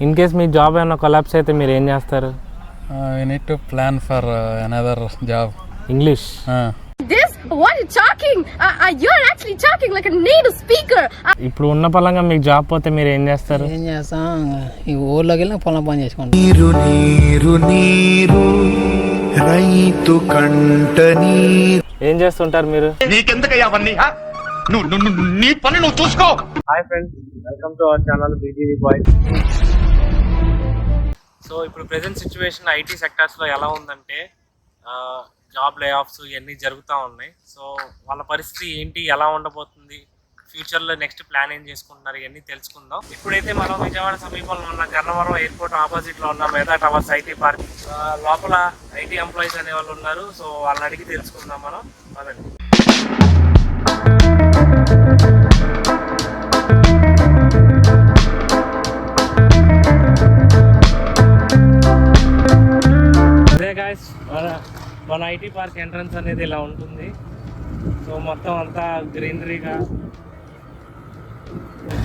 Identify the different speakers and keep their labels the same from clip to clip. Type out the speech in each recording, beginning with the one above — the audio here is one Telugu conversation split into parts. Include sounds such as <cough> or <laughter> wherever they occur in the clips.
Speaker 1: ఇన్ కేస్ మీ జాబ్ ఏమైనా కొలాప్స్ అయితే మీరు ఏం చేస్తారు?
Speaker 2: We need to plan for another job
Speaker 1: English
Speaker 3: This? What are you talking? Uh, uh, you're actually talking like a native speaker. Uh,
Speaker 1: ఇప్పుడు ఉన్న పలంగా మీకు జాబ్ పోతే మీరు ఏం చేస్తారు?
Speaker 4: ఏం చేస్తాం? ఈ ఊర్లోకి వెళ్ళి పొలం పని చేసుకుంటాం.
Speaker 5: నీరు నీరు నీరు రైతు కంట నీరు.
Speaker 1: ఏం చేస్తుంటారు మీరు?
Speaker 6: నీకెందుకయ్యా అవన్నీ హా? నువ్వు నువ్వు- నువ్వు- నీ పని నువ్వు చూసుకో.
Speaker 1: Hi friends welcome to our channel BGV boy so ఇప్పుడు ప్రెసెంట్ సిచ్యువేషన్ ఐటీ సెక్టార్స్లో ఎలా ఉందంటే జాబ్ లే ఆఫ్స్ ఇవన్నీ జరుగుతూ ఉన్నాయి. సో వాళ్ళ పరిస్థితి ఏంటి ఎలా ఉండబోతుంది ఫ్యూచర్లో నెక్స్ట్ ప్లాన్ ఏం చేసుకుంటున్నారు ఇవన్నీ తెలుసుకుందాం. ఇప్పుడైతే మనం విజయవాడ సమీపంలో ఉన్న గన్నవరం ఎయిర్పోర్ట్ ఆపోజిట్లో ఉన్న మేధా టవర్స్ ఐటీ పార్క్ లోపల ఐటీ ఎంప్లాయీస్ అనే వాళ్ళు ఉన్నారు. సో వాళ్ళని అడిగి తెలుసుకుందాం మనం. అదండి మన మన ఐటీ పార్క్ ఎంట్రన్స్ అనేది ఇలా ఉంటుంది. సో మొత్తం అంతా గ్రీనరీగా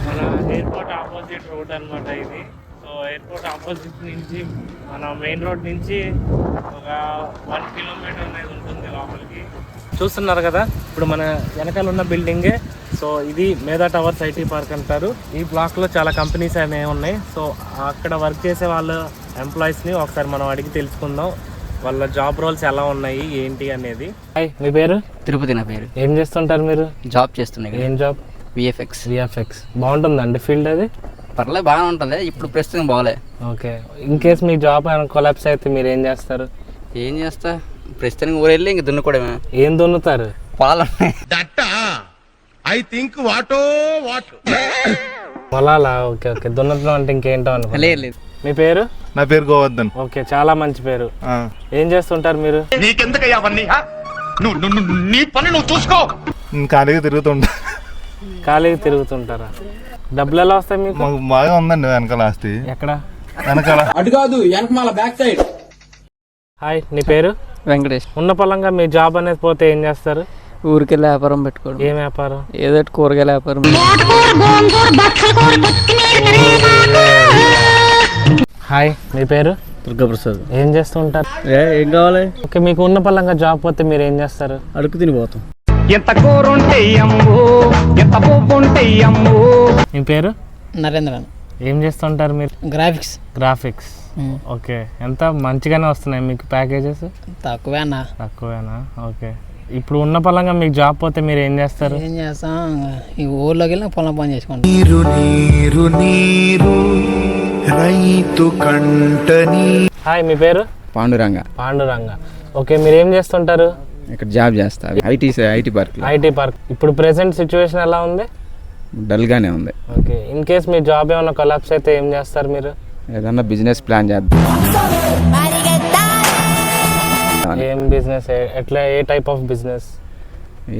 Speaker 1: మన ఎయిర్పోర్ట్ ఆపోజిట్ రోడ్ అన్నమాట ఇది. సో ఎయిర్పోర్ట్ ఆపోజిట్ నుంచి మన మెయిన్ రోడ్ నుంచి ఒక వన్ కిలోమీటర్ అనేది ఉంటుంది లోపలికి. చూస్తున్నారు కదా? ఇప్పుడు మన వెనకాల ఉన్న బిల్డింగే. సో ఇది మేధా టవర్స్ ఐటీ పార్క్ అంటారు. ఈ బ్లాక్లో చాలా కంపెనీస్ అనేవి ఉన్నాయి. సో అక్కడ వర్క్ చేసే వాళ్ళ ఎంప్లాయీస్ని ఒకసారి మనం అడిగి తెలుసుకుందాం. వాళ్ళ జాబ్ రోల్స్ ఎలా ఉన్నాయి ఏంటి అనేది. హాయ్ మీ పేరు?
Speaker 4: తిరుపతి నా పేరు.
Speaker 1: ఏం చేస్తుంటారు మీరు?
Speaker 4: జాబ్ చేస్తున్నాయి
Speaker 1: ఏం జాబ్?
Speaker 4: విఎఫ్ఎక్స్
Speaker 1: విఎఫ్ఎక్స్ బాగుంటుందండి ఫీల్డ్ అది?
Speaker 4: పర్లేదు బాగానే ఉంటుంది. ఇప్పుడు ప్రస్తుతం బాగలే.
Speaker 1: ఓకే. ఇన్ కేస్ మీ జాబ్ ఏమైనా కొలాప్స్ అయితే మీరు ఏం చేస్తారు?
Speaker 4: ఏం చేస్తా? ప్రస్తుతానికి ఊరు వెళ్ళి ఇంక దున్నుకోవడమే.
Speaker 1: ఏం దున్నుతారు?
Speaker 4: పొలాలు
Speaker 6: ఐ థింక్ వాటో వాట్.
Speaker 1: పొలాలా? Okay okay. దున్నడం అంటే ఇంకేంటో అనుకో
Speaker 4: లేదు లేదు.
Speaker 1: మీ పేరు?
Speaker 5: నా పేరు గోవర్ధన్.
Speaker 1: ఓకే చాలా మంచి పేరు. ఏం చేస్తుంటారు మీరు?
Speaker 6: నీకెందుకయ్యా అవన్నీ హా? నువ్వు నువ్వు- నువ్వు- నీ పని నువ్వు చూసుకో.
Speaker 5: ఖాళీగా తిరుగుతుంటా.
Speaker 1: ఖాళీగా తిరుగుతుంటారా? డబ్బులు ఎలా వస్తాయి మీకు?
Speaker 5: మాకు బాగా ఉందండి వెనకాల ఆస్తి.
Speaker 1: ఎక్కడ?
Speaker 5: వెనకాల.
Speaker 1: హాయ్ నీ పేరు?
Speaker 4: వెంకటేష్.
Speaker 1: ఉన్న పొలంగా మీ జాబ్ అనేది పోతే ఏం చేస్తారు?
Speaker 4: ఊరికెళ్ళి వ్యాపారం పెట్టుకోవడం.
Speaker 1: ఏం వ్యాపారం?
Speaker 4: ఏదో కూరగాయల వ్యాపారం.
Speaker 1: హాయ్ మీ పేరు?
Speaker 4: దుర్గాప్రసాద్.
Speaker 1: ఏం చేస్తుంటారు
Speaker 4: ఏం కావాలి?
Speaker 1: ఓకే మీకు ఉన్న పొలంగా జాబ్ పోతే మీరు ఏం చేస్తారు?
Speaker 4: అడుగు తినిపోతాం
Speaker 7: ఎంత కూరుంటే అమ్ము ఎంత పువ్వుంటే అమ్ము.
Speaker 1: మీ పేరు?
Speaker 4: నరేంద్ర
Speaker 1: ఏం చేస్తుంటారు మీరు?
Speaker 4: గ్రాఫిక్స్
Speaker 1: గ్రాఫిక్స్ ఓకే ఎంత మంచిగానే వస్తున్నాయి మీకు ప్యాకేజెస్
Speaker 4: తక్కువే అన్న
Speaker 1: తక్కువేనా? ఓకే. ఇప్పుడు ఉన్న పలంగా మీకు జాబ్ పోతే మీరు ఏం చేస్తారు?
Speaker 4: ఏం చేస్తాం? ఈ ఊర్లోకి వెళ్ళి పొలం పని చేసుకుంటాం.
Speaker 5: నీరు నీరు నీరు. రైతు కంట నీరు
Speaker 1: హాయ్ మీ పేరు?
Speaker 8: పాండురంగ.
Speaker 1: పాండురంగ. ఓకే మీరు ఏం చేస్తుంటారు?
Speaker 8: ఇక్కడ జాబ్ చేస్తా. IT IT park
Speaker 1: IT park. ఇప్పుడు ప్రెసెంట్ సిచ్యువేషన్ ఎలా ఉంది?
Speaker 8: డల్గానే ఉంది.
Speaker 1: ఓకే ఇన్ కేస్ మీ జాబ్ ఏమైనా కొలాప్స్ అయితే ఏం చేస్తారు మీరు?
Speaker 8: ఏదన్నా బిజినెస్ ప్లాన్ చేద్దాం.
Speaker 1: ఏం బిజినెస్? ఎట్లా ఏ టైప్ ఆఫ్ బిజినెస్?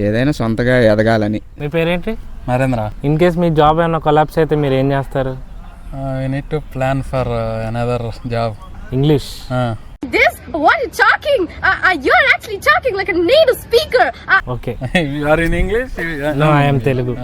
Speaker 8: ఏదైనా సొంతగా ఎదగాలని.
Speaker 1: మీ పేరేంటి?
Speaker 2: నరేంద్ర.
Speaker 1: ఇన్ కేస్ మీ జాబ్ ఏమైనా కొలాప్స్ అయితే మీరు ఏం చేస్తారు?
Speaker 2: Uh, we need to plan for uh,
Speaker 1: another job. English. Uh.
Speaker 3: This what you talking? you're actually talking like a native speaker. okay. <laughs>
Speaker 1: you
Speaker 2: are in English?
Speaker 1: No, I am Telugu.